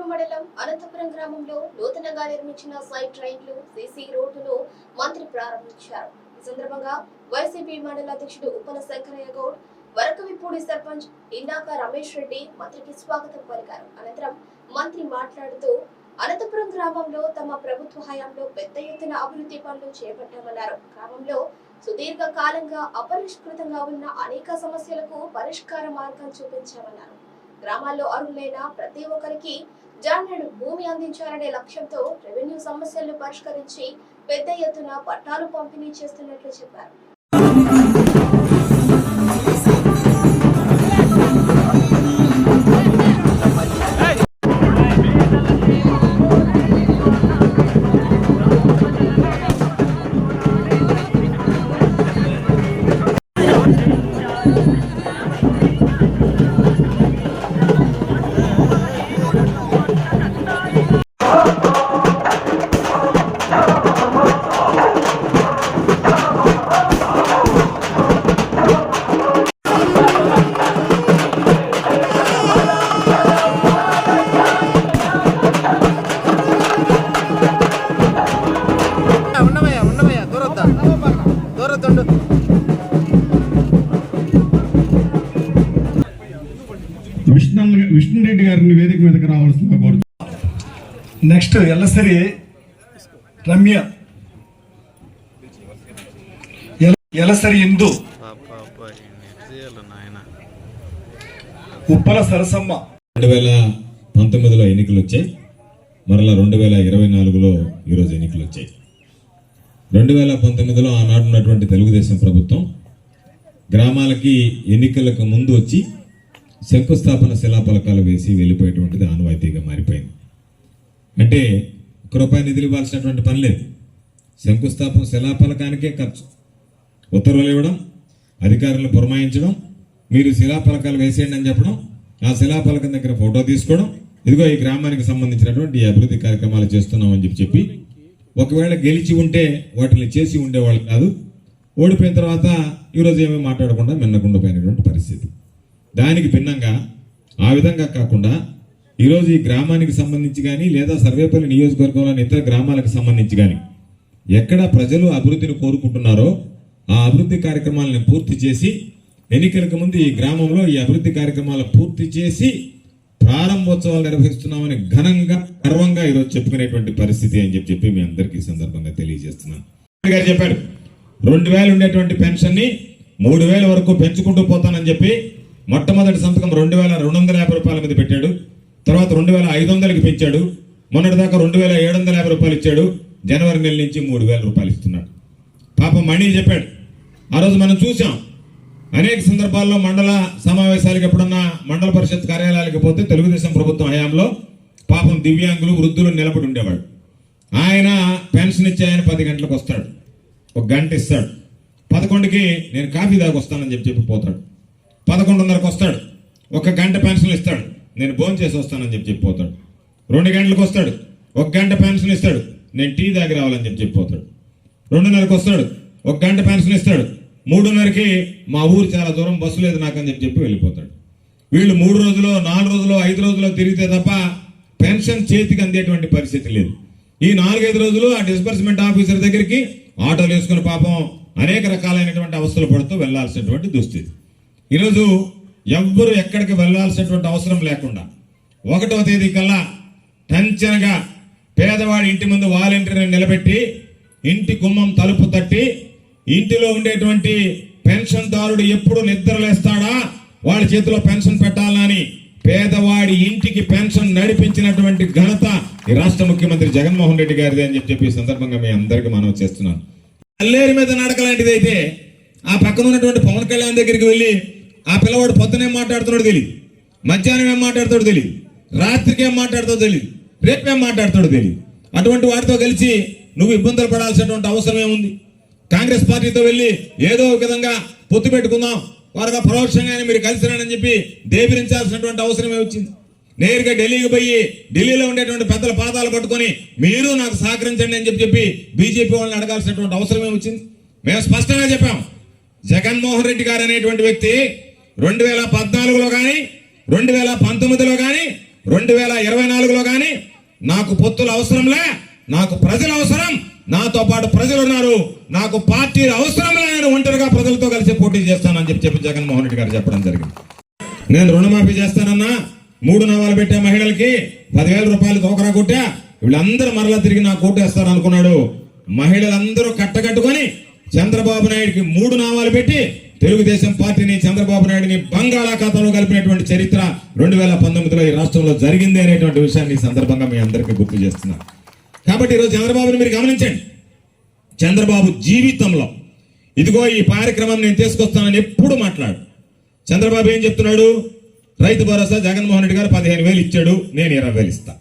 పొంగనూరు మండలం అనంతపురం గ్రామంలో నూతనంగా నిర్మించిన సైడ్ ట్రైన్లు సీసీ రోడ్డును మంత్రి ప్రారంభించారు. ఈ సందర్భంగా వైసీపీ మండల అధ్యక్షుడు ఉప్పల శంకరయ్య గౌడ్ వరకవిపూడి సర్పంచ్ ఇందాక రమేష్ రెడ్డి మంత్రికి స్వాగతం పలికారు. అనంతరం మంత్రి మాట్లాడుతూ అనంతపురం గ్రామంలో తమ ప్రభుత్వ హయాంలో పెద్ద ఎత్తున అభివృద్ధి పనులు చేపట్టామన్నారు. గ్రామంలో సుదీర్ఘ కాలంగా అపరిష్కృతంగా ఉన్న అనేక సమస్యలకు పరిష్కార మార్గం చూపించామన్నారు. గ్రామాల్లో అర్హులైన ప్రతి ఒక్కరికి జాన్నేడు భూమి అందించాలనే లక్ష్యంతో రెవెన్యూ సమస్యలను పరిష్కరించి పెద్ద ఎత్తున పట్టాలు పంపిణీ చేస్తున్నట్లు చెప్పారు. దూరొద్దుండు విష్ణు విష్ణురెడ్డి గారిని వేదిక మీదకి రావాల్సిందిగా కోరుతున్నాను నెక్స్ట్ ఎల్లసరి రమ్య. ఎల- ఎలసరి ఇందు. ఉప్పల సరసమ్మ. రెండు వేల పంతొమ్మిదిలో ఎన్నికలు వచ్చాయి మరలా రెండు వేల ఇరవై నాలుగులో ఈరోజు ఎన్నికలు వచ్చాయి రెండు వేల పంతొమ్మిదిలో ఆనాడు ఉన్నటువంటి తెలుగుదేశం ప్రభుత్వం గ్రామాలకి ఎన్నికలకు ముందు వచ్చి శంకుస్థాపన శిలాఫలకాలు వేసి వెళ్ళిపోయేటువంటిది ఆనవాయితీగా మారిపోయింది. అంటే ఒక రూపాయి నిధులు ఇవ్వాల్సినటువంటి పని లేదు. శంకుస్థాపన శిలాఫలకానికే ఖర్చు. ఉత్తర్వులు ఇవ్వడం అధికారులను పురమాయించడం మీరు శిలాఫలకాలు వేసేయండి అని చెప్పడం ఆ శిలాఫలకం దగ్గర ఫోటో తీసుకోవడం ఇదిగో ఈ గ్రామానికి సంబంధించినటువంటి అభివృద్ధి కార్యక్రమాలు చేస్తున్నామని చెప్పి చెప్పి ఒకవేళ గెలిచి ఉంటే వాటిని చేసి ఉండేవాళ్ళు కాదు. ఓడిపోయిన తర్వాత ఈరోజు ఏమీ మాట్లాడకుండా మిన్నకుండిపోయినటువంటి పరిస్థితి. దానికి భిన్నంగా ఆ విధంగా కాకుండా ఈరోజు ఈ గ్రామానికి సంబంధించి కానీ లేదా సర్వేపల్లి నియోజకవర్గంలోని ఇతర గ్రామాలకు సంబంధించి కానీ ఎక్కడ ప్రజలు అభివృద్ధిని కోరుకుంటున్నారో ఆ అభివృద్ధి కార్యక్రమాలను పూర్తి చేసి ఎన్నికలకు ముందు ఈ గ్రామంలో ఈ అభివృద్ధి కార్యక్రమాలు పూర్తి చేసి ప్రారంభోత్సవాలు నిర్వహిస్తున్నామని ఘనంగా గర్వంగా ఈరోజు చెప్పుకునేటువంటి పరిస్థితి అని చెప్పి చెప్పి మీ అందరికీ సందర్భంగా తెలియజేస్తున్నాను. గారు చెప్పారు రెండు వేలు ఉండేటువంటి పెన్షన్ని మూడు వేల వరకు పెంచుకుంటూ పోతానని చెప్పి మొట్టమొదటి సంతకం రెండు వేల రెండు వందల యాభై రూపాయల మీద పెట్టాడు. తర్వాత రెండు వేల ఐదు వందలకి పెంచాడు. మొన్నటి దాకా రెండు వేల ఏడు వందల యాభై రూపాయలు ఇచ్చాడు. జనవరి నెల నుంచి మూడు వేల రూపాయలు ఇస్తున్నాడు. పాపం మణి చెప్పాడు ఆ రోజు మనం చూసాం అనేక సందర్భాల్లో మండల సమావేశాలకు ఎప్పుడన్నా మండల పరిషత్ కార్యాలయాలకు పోతే తెలుగుదేశం ప్రభుత్వం హయాంలో పాపం దివ్యాంగులు వృద్ధులు నిలబడి ఉండేవాడు ఆయన పెన్షన్ ఇచ్చే ఆయన పది గంటలకు వస్తాడు. ఒక గంట ఇస్తాడు. పదకొండుకి నేను కాఫీ దాకా వస్తానని చెప్పి చెప్పి పోతాడు. పదకొండున్నరకు వస్తాడు. ఒక గంట పెన్షన్ ఇస్తాడు. నేను భోజనం చేసి వస్తానని చెప్పి చెప్పి పోతాడు. రెండు గంటలకు వస్తాడు. ఒక గంట పెన్షన్ ఇస్తాడు. నేను టీ దాకా రావాలని చెప్పి చెప్పి పోతాడు. రెండున్నరకు వస్తాడు. ఒక గంట పెన్షన్ ఇస్తాడు. మూడున్నరకి మా ఊరు చాలా దూరం బస్సు లేదు నాకని చెప్పి చెప్పి వెళ్ళిపోతాడు. వీళ్ళు మూడు రోజులు నాలుగు రోజులు ఐదు రోజులు తిరిగితే తప్ప పెన్షన్ చేతికి అందేటువంటి పరిస్థితి లేదు. ఈ నాలుగైదు రోజులు ఆ డిస్బర్స్మెంట్ ఆఫీసర్ దగ్గరికి ఆటోలు వేసుకుని పాపం అనేక రకాలైనటువంటి అవస్థలు పడుతూ వెళ్ళాల్సినటువంటి దుస్థితి. ఈరోజు ఎవ్వరు ఎక్కడికి వెళ్ళాల్సినటువంటి అవసరం లేకుండా ఒకటవ తేదీ కల్లా టెన్షన్గా పేదవాడి ఇంటి ముందు వాలంటీర్ని నిలబెట్టి ఇంటి గుమ్మం తలుపు తట్టి ఇంటిలో ఉండేటువంటి పెన్షన్దారుడు ఎప్పుడు నిద్రలేస్తాడా వాళ్ళ చేతిలో పెన్షన్ పెట్టాలని పేదవాడి ఇంటికి పెన్షన్ నడిపించినటువంటి ఘనత ఈ రాష్ట్ర ముఖ్యమంత్రి జగన్మోహన్ రెడ్డి గారిది అని చెప్పి సందర్భంగా మీ అందరికీ మనం చేస్తున్నాను. అల్లేరు మీద నడక లాంటిది అయితే ఆ పక్కన ఉన్నటువంటి పవన్ కళ్యాణ్ దగ్గరికి వెళ్ళి ఆ పిల్లవాడు పొద్దునేం మాట్లాడుతున్నాడు తెలియదు మధ్యాహ్నం ఏం మాట్లాడతాడు తెలియదు రాత్రికి ఏం మాట్లాడతాడో తెలియదు రేపేం మాట్లాడతాడో తెలియదు అటువంటి వాటితో కలిసి నువ్వు ఇబ్బందులు పడాల్సినటువంటి అవసరం ఏముంది? కాంగ్రెస్ పార్టీతో వెళ్ళి ఏదో ఒక విధంగా పొత్తు పెట్టుకుందాం. వారుగా పరోక్షంగానే మీరు కలిసిరానని చెప్పి దేవిరించాల్సినటువంటి అవసరమే వచ్చింది. నేరుగా ఢిల్లీకి పోయి ఢిల్లీలో ఉండేటువంటి పెద్దల పాదాలు పట్టుకొని మీరు నాకు సహకరించండి అని చెప్పి చెప్పి బీజేపీ వాళ్ళని అడగాల్సినటువంటి అవసరమే వచ్చింది. మేము స్పష్టంగా చెప్పాం. జగన్మోహన్ రెడ్డి గారు అనేటువంటి వ్యక్తి రెండు వేల పద్నాలుగులో కానీ రెండు వేల పంతొమ్మిదిలో కానీ రెండు వేల ఇరవై నాలుగులో కానీ నాకు పొత్తులు అవసరంలే నాకు ప్రజలు అవసరం నాతో పాటు ప్రజలు ఉన్నారు నాకు పార్టీ అవసరం నేను ఒంటరిగా ప్రజలతో కలిసి పోటీ చేస్తానని చెప్పి చెప్పి జగన్మోహన్ రెడ్డి గారు చెప్పడం జరిగింది. నేను రుణమాఫీ చేస్తానన్నా. మూడు నవాలు పెట్టే మహిళలకి పదివేల రూపాయలు తోకరా కొట్టా. వీళ్ళందరూ మరలా తిరిగి నా కోటేస్తారు అనుకున్నాడు మహిళలందరూ కట్టకట్టుకొని చంద్రబాబు నాయుడికి మూడు నామాలు పెట్టి తెలుగుదేశం పార్టీని చంద్రబాబు నాయుడిని బంగాళాఖాతంలో కలిపినటువంటి చరిత్ర రెండు వేల పంతొమ్మిదిలో ఈ రాష్ట్రంలో జరిగింది అనేటువంటి విషయాన్ని ఈ సందర్భంగా మీ అందరికీ గుర్తు చేస్తున్నాను. కాబట్టి ఈరోజు చంద్రబాబుని మీరు గమనించండి. చంద్రబాబు జీవితంలో ఇదిగో ఈ కార్యక్రమం నేను తీసుకొస్తానని ఎప్పుడు మాట్లాడు. చంద్రబాబు ఏం చెప్తున్నాడు? రైతు భరోసా జగన్మోహన్ రెడ్డి గారు పదిహేను వేలు ఇచ్చాడు నేను ఇరవై వేలు ఇస్తా.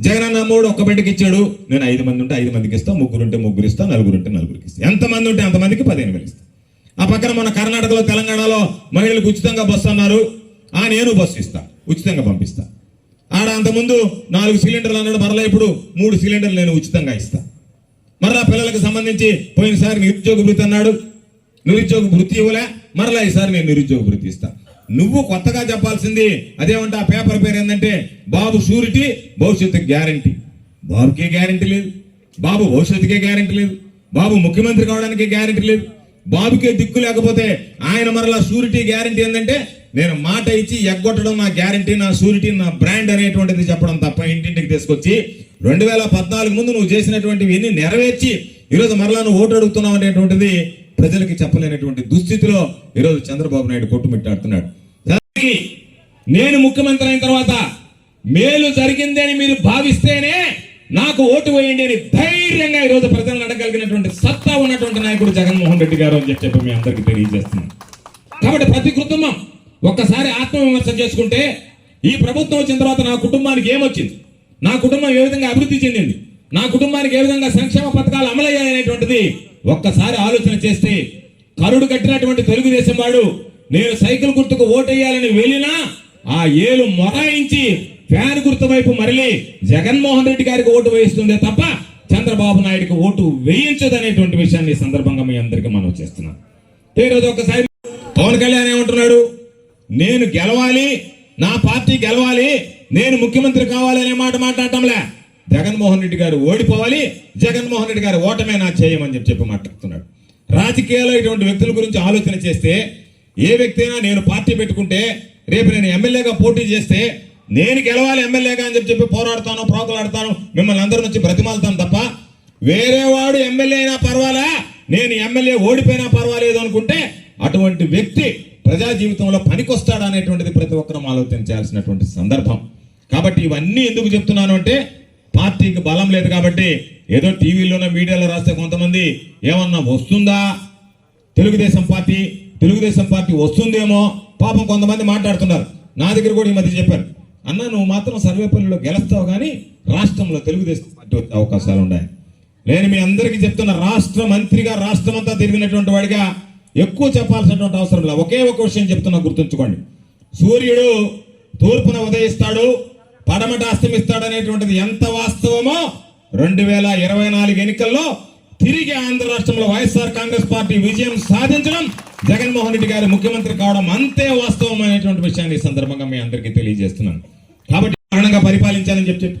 జగన్ అన్న మూడు ఒక్క బిడ్డకి ఇచ్చాడు నేను ఐదు మంది ఉంటే ఐదు మందికి ఇస్తా ముగ్గురు ఉంటే ముగ్గురు ఇస్తా నలుగురు ఉంటే నలుగురికి ఇస్తా. ఎంతమంది ఉంటే అంతమందికి పదిహేను వేలు ఇస్తా. ఆ పక్కన మన కర్ణాటకలో తెలంగాణలో మహిళలకు ఉచితంగా బస్సు అన్నారు. ఆ నేను బస్సు ఇస్తా ఉచితంగా పంపిస్తా. ఆడ అంతకుముందు నాలుగు సిలిండర్లు అన్నాడు మరలా ఇప్పుడు మూడు సిలిండర్లు నేను ఉచితంగా ఇస్తా. మరలా పిల్లలకు సంబంధించి పోయినసారి నిరుద్యోగ భృతి అన్నాడు. నిరుద్యోగ భృతి ఇవ్వలే మరలా ఈసారి నేను నిరుద్యోగ భృతి ఇస్తా. నువ్వు కొత్తగా చెప్పాల్సింది అదేమంటే ఆ పేపర్ పేరు ఏంటంటే బాబు షూరిటీ భవిష్యత్తుకి గ్యారంటీ. బాబుకే గ్యారంటీ లేదు. బాబు భవిష్యత్తుకే గ్యారంటీ లేదు. బాబు ముఖ్యమంత్రి కావడానికి గ్యారంటీ లేదు. బాబుకే దిక్కు లేకపోతే ఆయన మరలా షూరిటీ గ్యారంటీ ఏంటంటే నేను మాట ఇచ్చి ఎగ్గొట్టడం నా గ్యారంటీ నా షూరిటీ నా బ్రాండ్ అనేటువంటిది చెప్పడం తప్ప ఇంటింటికి తీసుకొచ్చి రెండు వేల పద్నాలుగు ముందు నువ్వు చేసినటువంటివి ఎన్ని నెరవేర్చి ఈరోజు మరలా నువ్వు ఓటు అడుగుతున్నావు అనేటువంటిది ప్రజలకి చెప్పలేనటువంటి దుస్థితిలో ఈరోజు చంద్రబాబు నాయుడు కొట్టుమిట్టాడుతున్నాడు. నేను ముఖ్యమంత్రి అయిన తర్వాత మేలు జరిగింది అని మీరు భావిస్తేనే నాకు ఓటు వేయండి అని ధైర్యంగా ఈరోజు ప్రజలను అడగలిగినటువంటి సత్తా ఉన్నటువంటి నాయకుడు జగన్మోహన్ రెడ్డి గారు అని చెప్పి చెప్పి మీ అందరికీ తెలియజేస్తున్నాను. కాబట్టి ప్రతి కుటుంబం ఒక్కసారి ఆత్మవిమర్శ చేసుకుంటే ఈ ప్రభుత్వం వచ్చిన తర్వాత నా కుటుంబానికి ఏమొచ్చింది? నా కుటుంబం ఏ విధంగా అభివృద్ధి చెందింది? నా కుటుంబానికి ఏ విధంగా సంక్షేమ పథకాలు అమలయ్యాయనేటువంటిది ఒక్కసారి ఆలోచన చేస్తే కరుడు కట్టినటువంటి తెలుగుదేశం వాడు నేను సైకిల్ గుర్తుకు ఓటేయాలని వెళ్ళినా ఆ ఏలు మొరాయించి ఫ్యాన్ గుర్తు వైపు మరలి జగన్మోహన్ రెడ్డి గారికి ఓటు వేయిస్తుందే తప్ప చంద్రబాబు నాయుడికి ఓటు వేయించదనేటువంటి విషయాన్ని ఈ సందర్భంగా మీ అందరికీ మనం చేస్తున్నాం ఈరోజు ఒకసారి పవన్ కళ్యాణ్ ఏమంటున్నాడు? నేను గెలవాలి నా పార్టీ గెలవాలి నేను ముఖ్యమంత్రి కావాలి అనే మాట మాట్లాడటంలే. జగన్మోహన్ రెడ్డి గారు ఓడిపోవాలి జగన్మోహన్ రెడ్డి గారు ఓటమే నా చేయమని చెప్పి చెప్పి మాట్లాడుతున్నాడు. రాజకీయాల్లో ఇటువంటి వ్యక్తుల గురించి ఆలోచన చేస్తే ఏ వ్యక్తి అయినా నేను పార్టీ పెట్టుకుంటే రేపు నేను ఎమ్మెల్యేగా పోటీ చేస్తే నేను గెలవాలి ఎమ్మెల్యేగా అని చెప్పి చెప్పి పోరాడతాను ప్రోకలాడతాను మిమ్మల్ని అందరి నుంచి బ్రతిమాలతాను తప్ప వేరే వాడు ఎమ్మెల్యే అయినా పర్వాలా? నేను ఎమ్మెల్యే ఓడిపోయినా పర్వాలేదు అనుకుంటే అటువంటి వ్యక్తి ప్రజా జీవితంలో పనికొస్తాడు అనేటువంటిది ప్రతి ఒక్కరూ ఆలోచించాల్సినటువంటి సందర్భం. కాబట్టి ఇవన్నీ ఎందుకు చెప్తున్నాను అంటే పార్టీకి బలం లేదు కాబట్టి ఏదో టీవీలోనో మీడియాలో రాస్తే కొంతమంది ఏమన్నా వస్తుందా? తెలుగుదేశం పార్టీ తెలుగుదేశం పార్టీ వస్తుందేమో? పాపం కొంతమంది మాట్లాడుతున్నారు. నా దగ్గర కూడా ఈ మధ్య చెప్పారు. అన్న నువ్వు మాత్రం సర్వేపల్లిలో గెలుస్తావు కానీ రాష్ట్రంలో తెలుగుదేశం పార్టీ వచ్చే అవకాశాలు ఉన్నాయి. నేను మీ అందరికీ చెప్తున్న రాష్ట్ర మంత్రిగా రాష్ట్రం అంతా తిరిగినటువంటి వాడిగా ఎక్కువ చెప్పాల్సినటువంటి అవసరం లేదు. ఒకే ఒక విషయం చెప్తున్నా గుర్తుంచుకోండి. సూర్యుడు తూర్పున ఉదయిస్తాడు పడమట అస్తమిస్తాడు అనేటువంటిది ఎంత వాస్తవమో రెండు వేల ఇరవై నాలుగు ఎన్నికల్లో తిరిగి ఆంధ్ర రాష్ట్రంలో వైఎస్ఆర్ కాంగ్రెస్ పార్టీ విజయం సాధించడం జగన్మోహన్ రెడ్డి గారు ముఖ్యమంత్రి కావడం అంతే వాస్తవమైనటువంటి విషయాన్ని ఈ సందర్భంగా మీ అందరికీ తెలియజేస్తున్నాను. కాబట్టి కారణంగా పరిపాలించాలని చెప్పి చెప్పి.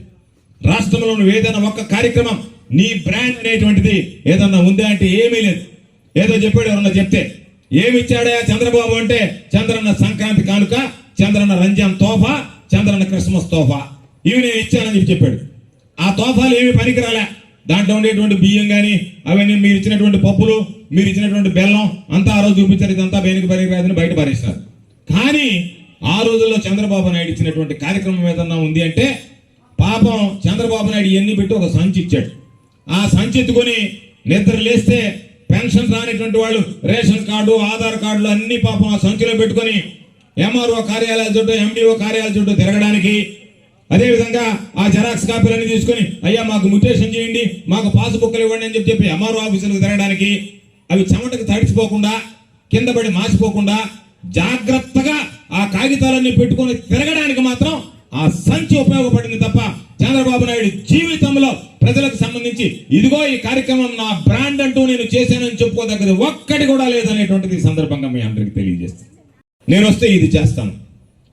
రాష్ట్రంలో నువ్వు ఏదైనా ఒక్క కార్యక్రమం నీ బ్రాండ్ అనేటువంటిది ఏదన్నా ఉందా అంటే ఏమీ లేదు. ఏదో చెప్పాడు ఎవరన్నా చెప్తే ఏమిచ్చాడే చంద్రబాబు అంటే? చంద్రన్న సంక్రాంతి కానుక చంద్రన్న రంజాన్ తోఫా చంద్రన్న క్రిస్మస్ తోఫా. ఇవి నేను ఇచ్చానని చెప్పి చెప్పాడు. ఆ తోఫాలు ఏమి పనికిరాలే. దాంట్లో ఉండేటువంటి బియ్యం కానీ అవన్నీ మీరు ఇచ్చినటువంటి పప్పులు మీరు ఇచ్చినటువంటి బెల్లం అంతా ఆ రోజు చూపించారు. ఇదంతా బయనికి పనికిరాదని బయట పారేసినారు కానీ ఆ రోజుల్లో చంద్రబాబు నాయుడు ఇచ్చినటువంటి కార్యక్రమం ఏదన్నా ఉంది అంటే పాపం చంద్రబాబు నాయుడు ఇవన్నీ పెట్టి ఒక సంచి ఇచ్చాడు. ఆ సంచి ఎత్తుకొని నిద్ర లేస్తే పెన్షన్ రానిటువంటి వాళ్ళు రేషన్ కార్డు ఆధార్ కార్డులు అన్ని పాపం ఆ సంచిలో పెట్టుకొని ఎంఆర్ఓ కార్యాలయాల చుట్టూ ఎండిఓ కార్యాలయాల చుట్టూ తిరగడానికి అదేవిధంగా ఆ జెరాక్స్ కాపీలన్నీ తీసుకొని అయ్యా మాకు మ్యుటేషన్ చేయండి మాకు పాస్బుక్లు ఇవ్వండి అని చెప్పి చెప్పి ఎంఆర్ఓ ఆఫీసులకు తిరగడానికి అవి చెమటకు తడిచిపోకుండా కింద పడి మాసిపోకుండా జాగ్రత్తగా ఆ కాగితాలన్నీ పెట్టుకొని తిరగడానికి మాత్రం ఆ సంచి ఉపయోగపడింది తప్ప చంద్రబాబు నాయుడు జీవితంలో ప్రజలకు సంబంధించి ఇదిగో ఈ కార్యక్రమం నా బ్రాండ్ అంటూ నేను చేశానని చెప్పుకోదగ్గది ఒక్కటి కూడా లేదనేటువంటిది ఈ సందర్భంగా మీ అందరికి తెలియజేస్తాను. నేను వస్తే ఇది చేస్తాను.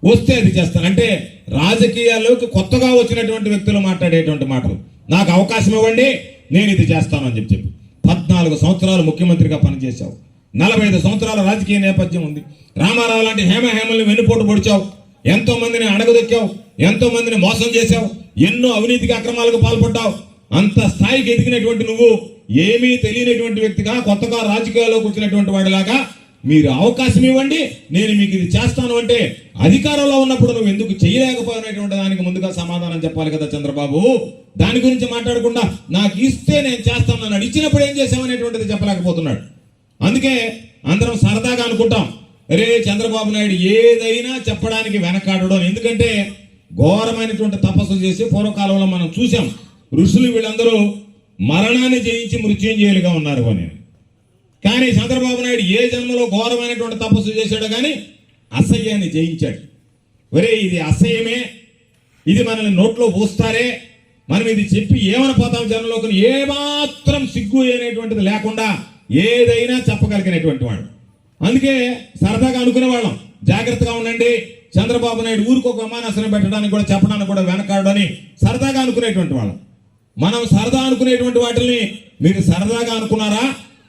వస్తే అది చేస్తాను. అంటే రాజకీయాల్లోకి కొత్తగా వచ్చినటువంటి వ్యక్తులు మాట్లాడేటువంటి మాటలు. నాకు అవకాశం ఇవ్వండి నేను ఇది చేస్తానని చెప్పి చెప్పి. పద్నాలుగు సంవత్సరాలు ముఖ్యమంత్రిగా పనిచేశావు. నలభై ఐదు సంవత్సరాల రాజకీయ నేపథ్యం ఉంది. రామారావు లాంటి హేమ హేమల్ని వెన్నుపోటు పొడిచావు. ఎంతో మందిని అడగదొక్కావు ఎంతో మందిని మోసం చేశావు. ఎన్నో అవినీతికి అక్రమాలకు పాల్పడ్డావు. అంత స్థాయికి ఎదిగినటువంటి నువ్వు ఏమీ తెలియనటువంటి వ్యక్తిగా కొత్తగా రాజకీయాల్లోకి వచ్చినటువంటి వాడిలాగా మీరు అవకాశం ఇవ్వండి నేను మీకు ఇది చేస్తాను అంటే అధికారంలో ఉన్నప్పుడు నువ్వు ఎందుకు చేయలేకపోయినటువంటి దానికి ముందుగా సమాధానం చెప్పాలి కదా చంద్రబాబు? దాని గురించి మాట్లాడకుండా నాకు ఇస్తే నేను చేస్తాను అన్నాడు ఇచ్చినప్పుడు ఏం చేసామనేటువంటిది చెప్పలేకపోతున్నాడు. అందుకే అందరం సరదాగా అనుకుంటాం రే చంద్రబాబు నాయుడు ఏదైనా చెప్పడానికి వెనకాడడం. ఎందుకంటే ఘోరమైనటువంటి తపస్సు చేసి పూర్వకాలంలో మనం చూసాం ఋషులు వీళ్ళందరూ మరణాన్ని జయించి మృత్యుంజయులుగా ఉన్నారు అని. కానీ చంద్రబాబు నాయుడు ఏ జన్మలో ఘోరమైనటువంటి తపస్సు చేశాడో కానీ అసహ్యాన్ని జయించాడు. ఒరే ఇది అసహ్యమే. ఇది మనల్ని నోట్లో పోస్తారే. మనం ఇది చెప్పి ఏమని పోతాం జనంలోకి? ఏమాత్రం సిగ్గు అనేటువంటిది లేకుండా ఏదైనా చెప్పగలిగినటువంటి వాడు. అందుకే సరదాగా అనుకునే వాళ్ళం. జాగ్రత్తగా ఉండండి. చంద్రబాబు నాయుడు ఊరికి ఒక విమానాశ్రయం పెట్టడానికి కూడా చెప్పడానికి కూడా వెనకాడు అని సరదాగా అనుకునేటువంటి వాళ్ళం. మనం సరదా అనుకునేటువంటి వాటిని మీరు సరదాగా అనుకున్నారా?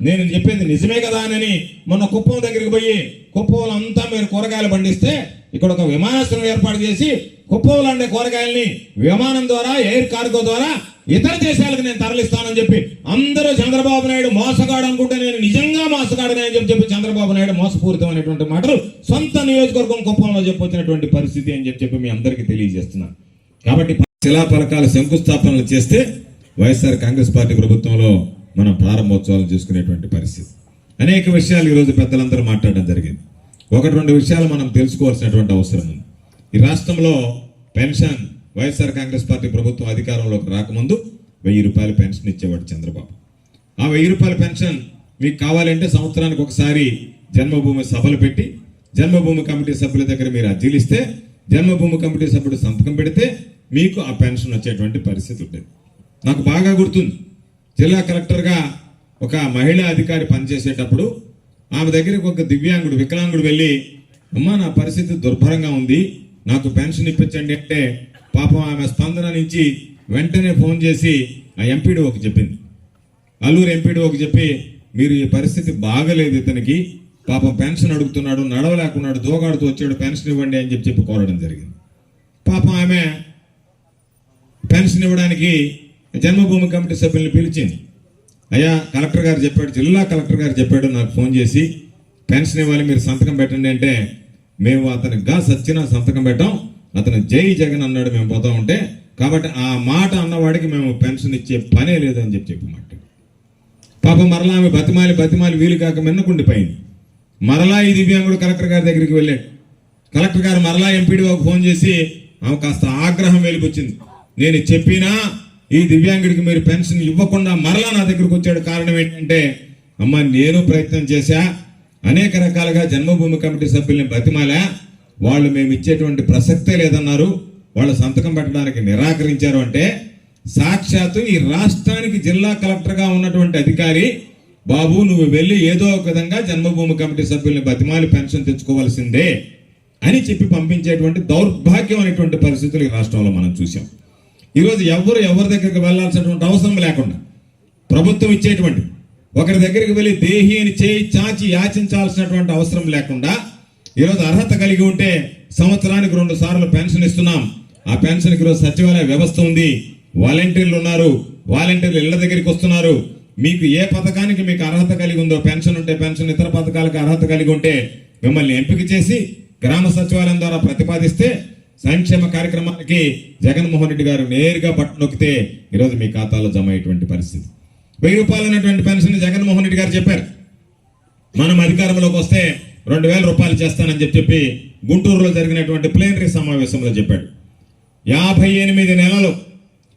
నేను చెప్పేది నిజమే కదా అని మొన్న కుప్పం దగ్గరికి పోయి కుప్పంలో అంతా మీరు కూరగాయలు పండిస్తే ఇక్కడ ఒక విమానాశ్రయం ఏర్పాటు చేసి కుప్పంలో ఉండే కూరగాయల్ని విమానం ద్వారా ఎయిర్ కార్గో ద్వారా ఇతర దేశాలకు నేను తరలిస్తానని చెప్పి అందరూ చంద్రబాబు నాయుడు మోసగాడు అనుకుంటే నేను నిజంగా మోసగాడని అని చెప్పి చెప్పి చంద్రబాబు నాయుడు మోసపూరితమైనటువంటి మాటలు సొంత నియోజకవర్గం కుప్పంలో చెప్పొచ్చినటువంటి పరిస్థితి అని చెప్పి చెప్పి మీ అందరికీ తెలియజేస్తున్నాను. కాబట్టి శిలా శంకుస్థాపనలు చేస్తే వైఎస్ఆర్ కాంగ్రెస్ పార్టీ ప్రభుత్వంలో మనం ప్రారంభోత్సవాలు చేసుకునేటువంటి పరిస్థితి. అనేక విషయాలు ఈరోజు పెద్దలందరూ మాట్లాడడం జరిగింది. ఒకటి రెండు విషయాలు మనం తెలుసుకోవాల్సినటువంటి అవసరం ఉంది. ఈ రాష్ట్రంలో పెన్షన్ వైఎస్ఆర్ కాంగ్రెస్ పార్టీ ప్రభుత్వం అధికారంలోకి రాకముందు వెయ్యి రూపాయల పెన్షన్ ఇచ్చేవాడు చంద్రబాబు. ఆ వెయ్యి రూపాయల పెన్షన్ మీకు కావాలంటే సంవత్సరానికి ఒకసారి జన్మభూమి సభలు పెట్టి జన్మభూమి కమిటీ సభ్యుల దగ్గర మీరు అర్జీలు ఇస్తే జన్మభూమి కమిటీ సభ్యుడు సంతకం పెడితే మీకు ఆ పెన్షన్ వచ్చేటువంటి పరిస్థితి ఉండేది నాకు బాగా గుర్తుంది. జిల్లా కలెక్టర్గా ఒక మహిళా అధికారి పనిచేసేటప్పుడు ఆమె దగ్గరికి ఒక దివ్యాంగుడు వికలాంగుడు వెళ్ళి అమ్మా నా పరిస్థితి దుర్భరంగా ఉంది. నాకు పెన్షన్ ఇప్పించండి అంటే పాపం ఆమె స్పందన నుంచి వెంటనే ఫోన్ చేసి ఆ ఎంపీడీ ఒక చెప్పింది. అల్లూరు ఎంపీడీ ఒక చెప్పి మీరు ఈ పరిస్థితి బాగలేదు ఇతనికి. పాపం పెన్షన్ అడుగుతున్నాడు నడవలేకున్నాడు దోగాడుతూ వచ్చాడు పెన్షన్ ఇవ్వండి అని చెప్పి చెప్పి కోరడం జరిగింది. పాపం ఆమె పెన్షన్ ఇవ్వడానికి జన్మభూమి కమిటీ సభ్యుల్ని పిలిచింది. అయ్యా కలెక్టర్ గారు చెప్పాడు జిల్లా కలెక్టర్ గారు చెప్పాడు నాకు ఫోన్ చేసి పెన్షన్ ఇవ్వాలి మీరు సంతకం పెట్టండి అంటే మేము అతనికి గా సత్యన సంతకం పెట్టాం అతను జై జగన్ అన్నాడు మేము పోతా ఉంటే కాబట్టి ఆ మాట అన్నవాడికి మేము పెన్షన్ ఇచ్చే పనే లేదని చెప్పి చెప్పి మాట పాప మరలా ఆమె బతిమాలి బతిమాలి వీలు కాక మిన్నకుండిపోయింది మరలా ఈ దివ్యాంగుడు కలెక్టర్ గారి దగ్గరికి వెళ్ళాడు. కలెక్టర్ గారు మరలా ఎంపీడీఓకి ఫోన్ చేసి ఆమె కాస్త ఆగ్రహం వెలిపొచ్చింది నేను చెప్పినా ఈ దివ్యాంగుడికి మీరు పెన్షన్ ఇవ్వకుండా మరలా నా దగ్గరకు వచ్చాడు కారణం ఏంటంటే అమ్మ నేను ప్రయత్నం చేశా. అనేక రకాలుగా జన్మభూమి కమిటీ సభ్యుల్ని బతిమాలా వాళ్ళు మేము ఇచ్చేటువంటి ప్రసక్తే లేదన్నారు. వాళ్ళు సంతకం పెట్టడానికి నిరాకరించారు అంటే సాక్షాత్తు ఈ రాష్ట్రానికి జిల్లా కలెక్టర్గా ఉన్నటువంటి అధికారి బాబు నువ్వు వెళ్ళి ఏదో ఒక విధంగా జన్మభూమి కమిటీ సభ్యుల్ని బతిమాలి పెన్షన్ తెచ్చుకోవాల్సిందే అని చెప్పి పంపించేటువంటి దౌర్భాగ్యమైనటువంటి పరిస్థితులు ఈ రాష్ట్రంలో మనం చూసాం ఈరోజు ఎవరు ఎవరి దగ్గరికి వెళ్ళాల్సినటువంటి అవసరం లేకుండా ప్రభుత్వం ఇచ్చేటువంటి ఒకరి దగ్గరికి వెళ్ళి దేహి అని చేయి చాచి యాచించాల్సినటువంటి అవసరం లేకుండా ఈరోజు అర్హత కలిగి ఉంటే సంవత్సరానికి రెండు సార్లు పెన్షన్ ఇస్తున్నాం. ఆ పెన్షన్కి ఈరోజు సచివాలయ వ్యవస్థ ఉంది. వాలంటీర్లు ఉన్నారు. వాలంటీర్లు ఇళ్ళ దగ్గరికి వస్తున్నారు. మీకు ఏ పథకానికి మీకు అర్హత కలిగి ఉందో పెన్షన్ ఉంటే పెన్షన్ ఇతర పథకాలకు అర్హత కలిగి ఉంటే మిమ్మల్ని ఎంపిక చేసి గ్రామ సచివాలయం ద్వారా ప్రతిపాదిస్తే సంక్షేమ కార్యక్రమానికి జగన్మోహన్ రెడ్డి గారు నేరుగా బట్ట నొక్కితే ఈరోజు మీ ఖాతాలో జమ అయ్యేటువంటి పరిస్థితి. వెయ్యి రూపాయలు అనేటువంటి పెన్షన్ జగన్మోహన్ రెడ్డి గారు చెప్పారు. మనం అధికారంలోకి వస్తే రెండు వేల రూపాయలు చేస్తానని చెప్పి చెప్పి గుంటూరులో జరిగినటువంటి ప్లేనరీ సమావేశంలో చెప్పాడు. యాభై ఎనిమిది నెలలు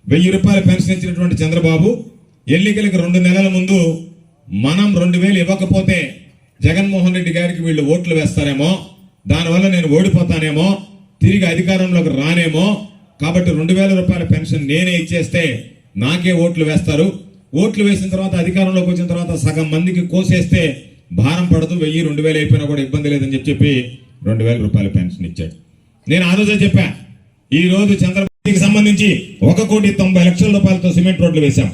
వెయ్యి రూపాయలు పెన్షన్ ఇచ్చినటువంటి చంద్రబాబు ఎన్నికలకు రెండు నెలల ముందు మనం రెండు వేలు ఇవ్వకపోతే జగన్మోహన్ రెడ్డి గారికి వీళ్ళు ఓట్లు వేస్తారేమో దానివల్ల నేను ఓడిపోతానేమో తిరిగి అధికారంలోకి రానేమో. కాబట్టి రెండు వేల రూపాయల పెన్షన్ నేనే ఇచ్చేస్తే నాకే ఓట్లు వేస్తారు. ఓట్లు వేసిన తర్వాత అధికారంలోకి వచ్చిన తర్వాత సగం మందికి కోసేస్తే భారం పడదు. వెయ్యి రెండు వేలు అయిపోయినా కూడా ఇబ్బంది లేదని చెప్పి చెప్పి రెండు వేల రూపాయల పెన్షన్ ఇచ్చాడు. నేను ఆ రోజే చెప్పా ఈ రోజు చంద్రబాబుకి సంబంధించి ఒక కోటి తొంభై లక్షల రూపాయలతో సిమెంట్ రోడ్లు వేశాం.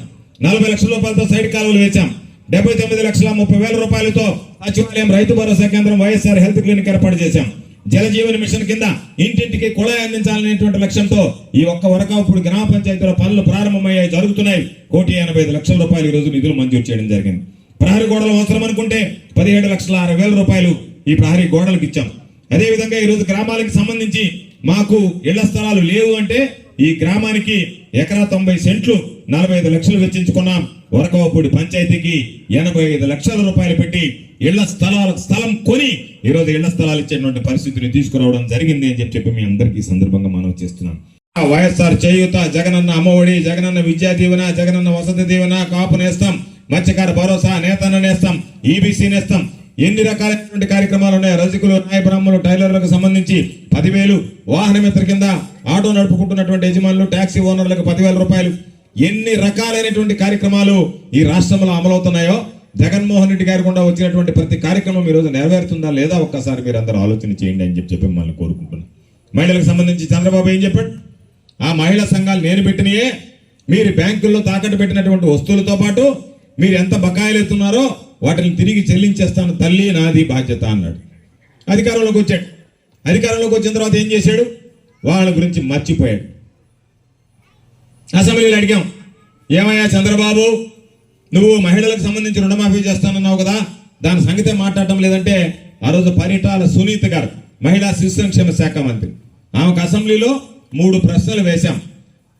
నలభై లక్షల రూపాయలతో సైడ్ కాలువలు వేశాం. డెబ్బై తొమ్మిది లక్షల ముప్పై వేల రూపాయలతో సచివాలయం రైతు భరోసా కేంద్రం వైఎస్ఆర్ హెల్త్ క్లినిక్ ఏర్పాటు చేశాం. జలజీవన మిషన్ కింద ఇంటింటికి కుళాయి అందించాలనేటువంటి లక్ష్యంతో ఈ ఒక్క వరకాపుడు గ్రామ పంచాయతీలో పనులు ప్రారంభమయ్యాయి జరుగుతున్నాయి. కోటి ఎనభై ఐదు లక్షల రూపాయలు ఈ రోజు నిధులు మంజూరు చేయడం జరిగింది. ప్రహరీ గోడలు అవసరం అనుకుంటే పదిహేడు లక్షల అరవై వేల రూపాయలు ఈ ప్రహరీ గోడలకు ఇచ్చాం. అదేవిధంగా ఈరోజు గ్రామాలకు సంబంధించి మాకు ఇళ్ళ స్థలాలు లేవు అంటే ఈ గ్రామానికి ఎకరా తొంభై సెంట్లు నలభై ఐదు లక్షలు వెచ్చించుకున్నాం. వరకవపూడి పంచాయతీకి ఎనభై ఐదు లక్షల రూపాయలు పెట్టి ఇళ్ళ స్థలాలకు స్థలం కొని ఈ రోజు ఇళ్ళ స్థలాలు ఇచ్చేటువంటి పరిస్థితిని తీసుకురావడం జరిగింది అని చెప్పి చెప్పి మీ అందరికీ సందర్భంగా మనం చేస్తున్నాం ఆ వైఎస్ఆర్ చేయూత జగనన్న అమ్మఒడి జగనన్న విద్యా దీవెన జగనన్న వసతి దీవెన కాపు నేస్తాం మత్స్యకార భరోసా నేతన్న నేస్తాం ఈబీసీ నేస్తాం. ఎన్ని రకాలైనటువంటి కార్యక్రమాలు ఉన్నాయి? రజకులు నాయ బ్రాహ్మణులు టైలర్లకు సంబంధించి పదివేలు వాహన మిత్ర కింద ఆటో నడుపుకుంటున్నటువంటి యజమానులు ట్యాక్సీ ఓనర్లకు పదివేల రూపాయలు. ఎన్ని రకాలైనటువంటి కార్యక్రమాలు ఈ రాష్ట్రంలో అమలవుతున్నాయో జగన్మోహన్ రెడ్డి గారి గుండా వచ్చినటువంటి ప్రతి కార్యక్రమం ఈ రోజు నెరవేరుతుందా లేదా ఒక్కసారి మీరు అందరూ ఆలోచన చేయండి అని చెప్పి చెప్పి మిమ్మల్ని కోరుకుంటున్నాను మహిళలకు సంబంధించి చంద్రబాబు ఏం చెప్పాడు? ఆ మహిళా సంఘాలు నేను పెట్టినయే మీరు బ్యాంకుల్లో తాకట్టు పెట్టినటువంటి వస్తువులతో పాటు మీరు ఎంత బకాయిలు ఎత్తున్నారో వాటిని తిరిగి చెల్లించేస్తాను తల్లి నాది బాధ్యత అన్నాడు. అధికారంలోకి వచ్చాడు. అధికారంలోకి వచ్చిన తర్వాత ఏం చేశాడు? వాళ్ళ గురించి మర్చిపోయాడు. అసెంబ్లీలో అడిగాం ఏమయ్యా చంద్రబాబు? నువ్వు మహిళలకు సంబంధించి రుణమాఫీ చేస్తానన్నావు కదా దాని సంగతే మాట్లాడటం లేదంటే ఆ రోజు పరిటాల సునీత గారు మహిళా శిశు సంక్షేమ శాఖ మంత్రి. ఆమెకు అసెంబ్లీలో మూడు ప్రశ్నలు వేశాం.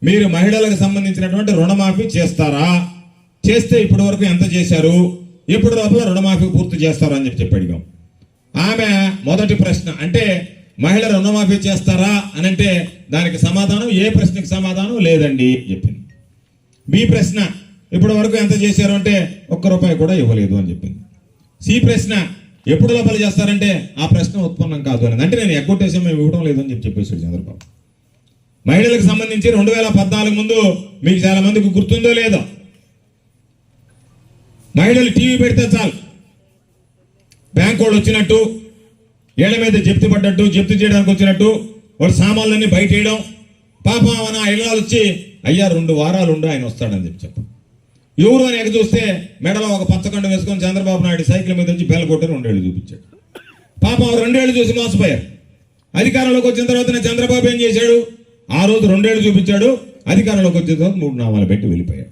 మీరు మహిళలకు సంబంధించినటువంటి రుణమాఫీ చేస్తారా? చేస్తే ఇప్పటి వరకు ఎంత చేశారు? ఎప్పుడు లోపల రుణమాఫీ పూర్తి చేస్తారా అని చెప్పి చెప్పి ఆమె మొదటి ప్రశ్న అంటే మహిళ రుణమాఫీ చేస్తారా అని అంటే దానికి సమాధానం ఏ ప్రశ్నకి సమాధానం లేదండి చెప్పింది. బి ప్రశ్న ఇప్పటి వరకు ఎంత చేశారు అంటే ఒక్క రూపాయి కూడా ఇవ్వలేదు అని చెప్పింది. సి ప్రశ్న ఎప్పుడు లోపల చేస్తారంటే ఆ ప్రశ్న ఉత్పన్నం కాదు అని అంటే నేను ఎగ్గొట్టేసి మేము ఇవ్వడం లేదు అని చెప్పి చెప్పేశాడు చంద్రబాబు. మహిళలకు సంబంధించి రెండు వేల పద్నాలుగు ముందు మీకు చాలా మందికి గుర్తుందో లేదో? మహిళలు టీవీ పెడితే చాలు. బ్యాంక్ వాళ్ళు వచ్చినట్టు ఏళ్ళ మీద జప్తి పడ్డట్టు జప్తు చేయడానికి వచ్చినట్టు వాళ్ళ సామాన్లన్నీ బయట వేయడం పాపం మన ఇళ్ళాలు వచ్చి అయ్యా రెండు వారాలు ఉండు ఆయన వస్తాడని చెప్పి చెప్పండి. ఎవరు అని ఎగ చూస్తే మెడలో ఒక పచ్చకండ వేసుకొని చంద్రబాబు నాయుడు సైకిల్ మీద వచ్చి బెల్ల కొట్టని రెండేళ్ళు చూపించాడు. పాపం రెండేళ్ళు చూసి మోసపోయారు. అధికారంలోకి వచ్చిన తర్వాత చంద్రబాబు ఏం చేశాడు? ఆ రోజు రెండేళ్ళు చూపించాడు. అధికారంలోకి వచ్చిన తర్వాత మూడు నామాలు పెట్టి వెళ్ళిపోయాడు.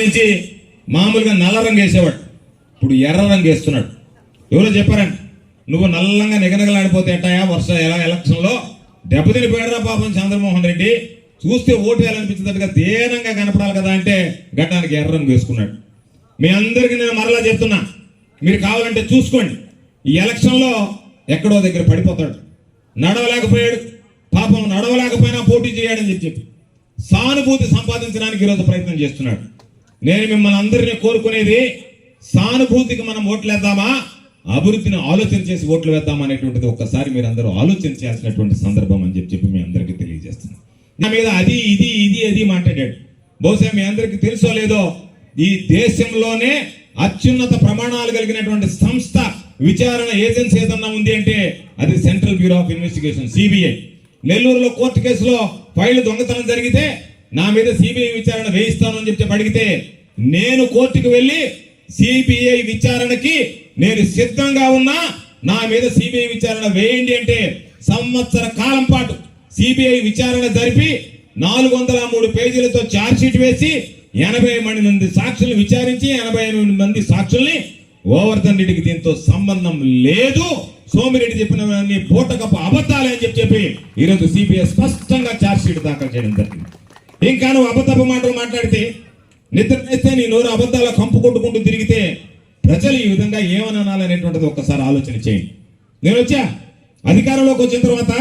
నుంచి మామూలుగా నల్ల రంగు వేసేవాడు. ఇప్పుడు ఎర్ర రంగు వేస్తున్నాడు. ఎవరో చెప్పారంట నువ్వు నల్లంగా నిగనగలాడిపోతే ఎట్టాయా వర్ష ఎలా? ఎలక్షన్లో దెబ్బతిని పేడరా పాపం చంద్రమోహన్ రెడ్డి. చూస్తే ఓటు వేయాలనిపించేటట్టుగా దేనంగా కనపడాలి కదా అంటే గడ్డానికి ఎర్ర రంగు వేసుకున్నాడు. మీ అందరికీ నేను మరలా చెప్తున్నా మీరు కావాలంటే చూసుకోండి. ఈ ఎలక్షన్లో ఎక్కడో దగ్గర పడిపోతాడు. నడవలేకపోయాడు. పాపం నడవలేకపోయినా పోటీ చేయాడని చెప్పి సానుభూతి సంపాదించడానికి ఈరోజు ప్రయత్నం చేస్తున్నాడు. నేను మిమ్మల్ని అందరినీ కోరుకునేది సానుభూతికి మనం ఓట్లేద్దామా అభివృద్ధిని ఆలోచన చేసి ఓట్లు వేద్దామా అనేటువంటిది ఒక్కసారి మీరు అందరూ ఆలోచన చేయాల్సినటువంటి సందర్భం అని చెప్పి చెప్పి మీ అందరికీ తెలియజేస్తున్నాను. నా మీద అది ఇది ఇది అది మాట్లాడాడు బహుశా మీ అందరికీ తెలుసో లేదో ఈ దేశంలోనే అత్యున్నత ప్రమాణాలు కలిగినటువంటి సంస్థ విచారణ ఏజెన్సీ ఏదన్నా ఉంది అంటే అది central bureau of investigation CBI. నెల్లూరులో కోర్టు కేసులో ఫైల్ దొంగతనం జరిగితే నా మీద సిబిఐ విచారణ వేయిస్తాను అని చెప్పి అడిగితే నేను కోర్టుకు వెళ్ళి సిబిఐ విచారణకి నేను సిద్ధంగా ఉన్నా నా మీద సిబిఐ విచారణ వేయండి అంటే సంవత్సర కాలం పాటు సిబిఐ విచారణ జరిపి నాలుగు వందల మూడు పేజీలతో ఛార్జ్షీట్ వేసి ఎనభై మంది మంది విచారించి ఎనభై ఎనిమిది మంది సాక్షుల్ని గోవర్ధన్ రెడ్డికి దీంతో సంబంధం లేదు. సోమిరెడ్డి చెప్పినవన్నీ పూటకప్ప అబద్ధాలే అని చెప్పి చెప్పి ఈరోజు సిబిఐ స్పష్టంగా ఛార్జ్షీట్ దాఖలు చేయడం జరిగింది. ఇంకా నువ్వు అబద్ధపు మాటలు మాట్లాడితే నిద్ర వేస్తే నీ నోరు అబద్ధాల కంపు కొట్టుకుంటూ తిరిగితే ప్రజలు ఈ విధంగా ఏమని అనాలనేటువంటిది ఒక్కసారి ఆలోచన చేయండి. నేను వచ్చా? అధికారంలోకి వచ్చిన తర్వాత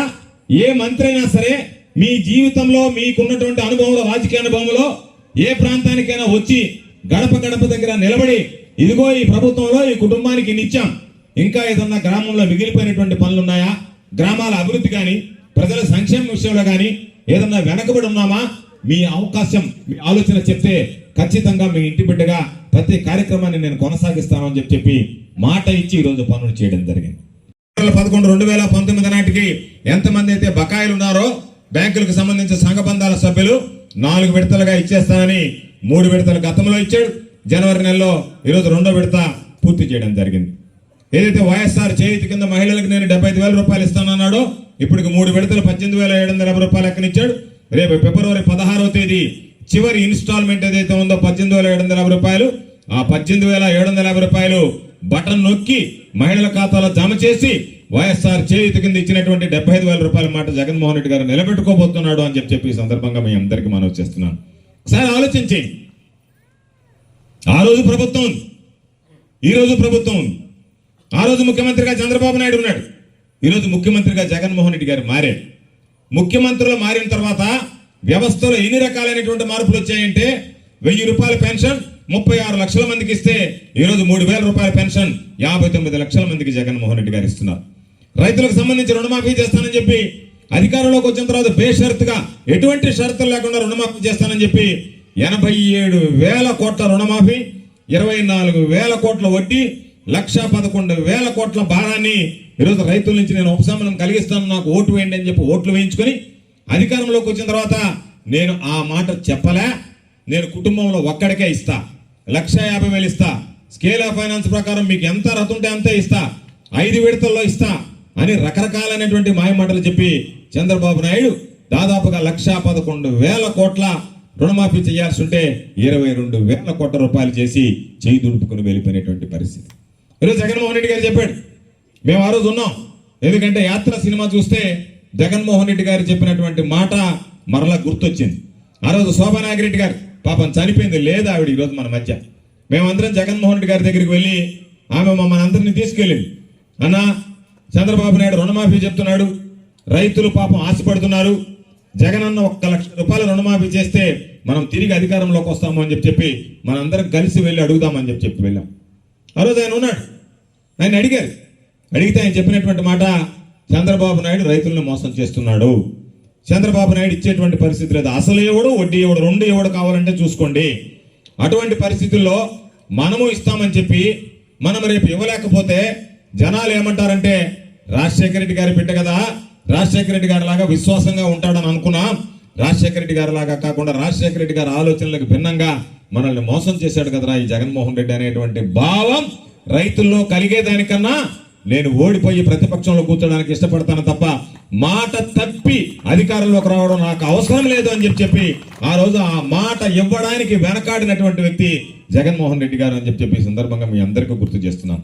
ఏ మంత్రి అయినా సరే మీ జీవితంలో మీకున్నటువంటి అనుభవంలో రాజకీయ అనుభవంలో ఏ ప్రాంతానికైనా వచ్చి గడప గడప దగ్గర నిలబడి ఇదిగో ఈ ప్రభుత్వంలో ఈ కుటుంబానికి నిత్యం ఇంకా ఏదన్నా గ్రామంలో మిగిలిపోయినటువంటి పనులు ఉన్నాయా గ్రామాల అభివృద్ధి కానీ ప్రజల సంక్షేమ విషయంలో కానీ ఏదన్నా వెనకబడి ఉన్నామా? మీ అవకాశం మీ ఆలోచన చెప్తే ఖచ్చితంగా మీ ఇంటి బిడ్డగా ప్రతి కార్యక్రమాన్ని నేను కొనసాగిస్తాను అని చెప్పి చెప్పి మాట ఇచ్చి ఈరోజు పనులు చేయడం జరిగింది. పదకొండు రెండు వేల పంతొమ్మిది నాటికి ఎంతమంది అయితే బకాయిలు ఉన్నారో బ్యాంకులకు సంబంధించిన సంఘ బంధాల సభ్యులు నాలుగు విడతలుగా ఇచ్చేస్తానని మూడు విడతలు గతంలో ఇచ్చాడు. జనవరి నెలలో ఈరోజు రెండో విడత పూర్తి చేయడం జరిగింది. ఏదైతే వైఎస్ఆర్ చేతి కింద మహిళలకు నేను డెబ్బై ఐదు వేల రూపాయలు ఇస్తానన్నాడో ఇప్పటికి మూడు విడతలు పద్దెనిమిది వేల ఏడు వందల యాభై రూపాయలు ఎక్కనిచ్చాడు రేపు ఫిబ్రవరి పదహారవ తేదీ చివరి ఇన్స్టాల్మెంట్ ఏదైతే ఉందో పద్దెనిమిది వేల ఏడు వందల యాభై రూపాయలు ఆ పద్దెనిమిది వేల ఏడు వందల యాభై రూపాయలు బటన్ నొక్కి మహిళల ఖాతాలో జమ చేసి వైఎస్ఆర్ చేతి కింద ఇచ్చినటువంటి డెబ్బై ఐదు వేల రూపాయల మాట జగన్మోహన్ రెడ్డి గారు నిలబెట్టుకోబోతున్నాడు అని చెప్పి చెప్పి ఈ సందర్భంగా మీ అందరికీ మనవి చేస్తున్నాను. ఒకసారి ఆలోచించి ఆ రోజు ప్రభుత్వం ఉంది. ఈ రోజు ప్రభుత్వం ఉంది. ఆ రోజు ముఖ్యమంత్రిగా చంద్రబాబు నాయుడు ఉన్నాడు. ఈ రోజు ముఖ్యమంత్రిగా జగన్మోహన్ రెడ్డి గారు మారాడు ముఖ్యమంత్రులు మారిన తర్వాత వ్యవస్థలో ఎన్ని రకాలైనటువంటి మార్పులు వచ్చాయంటే వెయ్యి రూపాయల పెన్షన్ ముప్పై ఆరు లక్షల మందికి ఇస్తే ఈరోజు మూడు వేల రూపాయల పెన్షన్ యాభై తొమ్మిది లక్షల మందికి జగన్మోహన్ రెడ్డి గారు ఇస్తున్నారు. రైతులకు సంబంధించి రుణమాఫీ చేస్తానని చెప్పి అధికారంలోకి వచ్చిన తర్వాత బేషరతుగా ఎటువంటి షరతులు లేకుండా రుణమాఫీ చేస్తానని చెప్పి ఎనభై ఏడు వేల కోట్ల రుణమాఫీ ఇరవై నాలుగు వేల కోట్ల వడ్డీ లక్ష పదకొండు వేల కోట్ల భారాన్ని ఈరోజు రైతుల నుంచి నేను ఉపశమనం కలిగిస్తాను నాకు ఓటు వేయండి అని చెప్పి ఓట్లు వేయించుకొని అధికారంలోకి వచ్చిన తర్వాత నేను ఆ మాట చెప్పలే నేను కుటుంబంలో ఒక్కడికే ఇస్తా. లక్ష యాభై వేలు ఇస్తా. స్కేల్ ఆఫ్ ఫైనాన్స్ ప్రకారం మీకు ఎంత రథ ఉంటే అంతే ఇస్తా. ఐదు విడతల్లో ఇస్తా అని రకరకాలైనటువంటి మాయమాటలు చెప్పి చంద్రబాబు నాయుడు దాదాపుగా లక్ష పదకొండు వేల కోట్ల రుణమాఫీ చేయాల్సి ఉంటే ఇరవై రెండు వేల కోట్ల రూపాయలు చేసి చేయి దుడుపుకుని వెళ్ళిపోయినటువంటి పరిస్థితి. ఈరోజు జగన్మోహన్ రెడ్డి గారు చెప్పాడు. మేము ఆ రోజు ఉన్నాం. ఎందుకంటే యాత్ర సినిమా చూస్తే జగన్మోహన్ రెడ్డి గారు చెప్పినటువంటి మాట మరలా గుర్తొచ్చింది. ఆ రోజు శోభా నాగిరెడ్డి గారు పాపం చనిపోయింది లేదు ఆవిడ ఈరోజు మన మధ్య? మేమందరం జగన్మోహన్ రెడ్డి గారి దగ్గరికి వెళ్ళి ఆమె మమ్మల్ని అందరినీ తీసుకెళ్ళింది. అన్న చంద్రబాబు నాయుడు రుణమాఫీ చెప్తున్నాడు. రైతులు పాపం ఆశపడుతున్నారు. జగనన్న ఒక్క లక్ష రూపాయలు రుణమాఫీ చేస్తే మనం తిరిగి అధికారంలోకి వస్తాము అని చెప్పి చెప్పి మనందరం కలిసి వెళ్ళి అడుగుదామని చెప్పి చెప్పి వెళ్ళాం. ఆ రోజు ఆయన ఉన్నాడు. ఆయన అడిగారు. అడిగితే ఆయన చెప్పినటువంటి మాట చంద్రబాబు నాయుడు రైతులను మోసం చేస్తున్నాడు. చంద్రబాబు నాయుడు ఇచ్చేటువంటి పరిస్థితి లేదు. అసలు ఎవడు వడ్డీ ఎవడు రెండు ఎవడు కావాలంటే చూసుకోండి. అటువంటి పరిస్థితుల్లో మనము ఇస్తామని చెప్పి మనం రేపు ఇవ్వలేకపోతే జనాలు ఏమంటారంటే రాజశేఖర రెడ్డి గారి బిడ్డ కదా రాజశేఖర రెడ్డి గారి లాగా విశ్వాసంగా ఉంటాడని అనుకున్నాం. రాజశేఖర రెడ్డి గారి లాగా కాకుండా రాజశేఖర రెడ్డి గారి ఆలోచనలకు భిన్నంగా మనల్ని మోసం చేశాడు కదరా ఈ జగన్మోహన్ రెడ్డి అనేటువంటి భావం రైతుల్లో కలిగేదానికన్నా నేను ఓడిపోయి ప్రతిపక్షంలో కూర్చోడానికి ఇష్టపడతాను తప్ప మాట తప్పి అధికారంలోకి రావడం నాకు అవసరం లేదు అని చెప్పి చెప్పి ఆ రోజు ఆ మాట ఇవ్వడానికి వెనకాడినటువంటి వ్యక్తి జగన్మోహన్ రెడ్డి గారు అని చెప్పి చెప్పి సందర్భంగా మీ అందరికీ గుర్తు చేస్తున్నాను.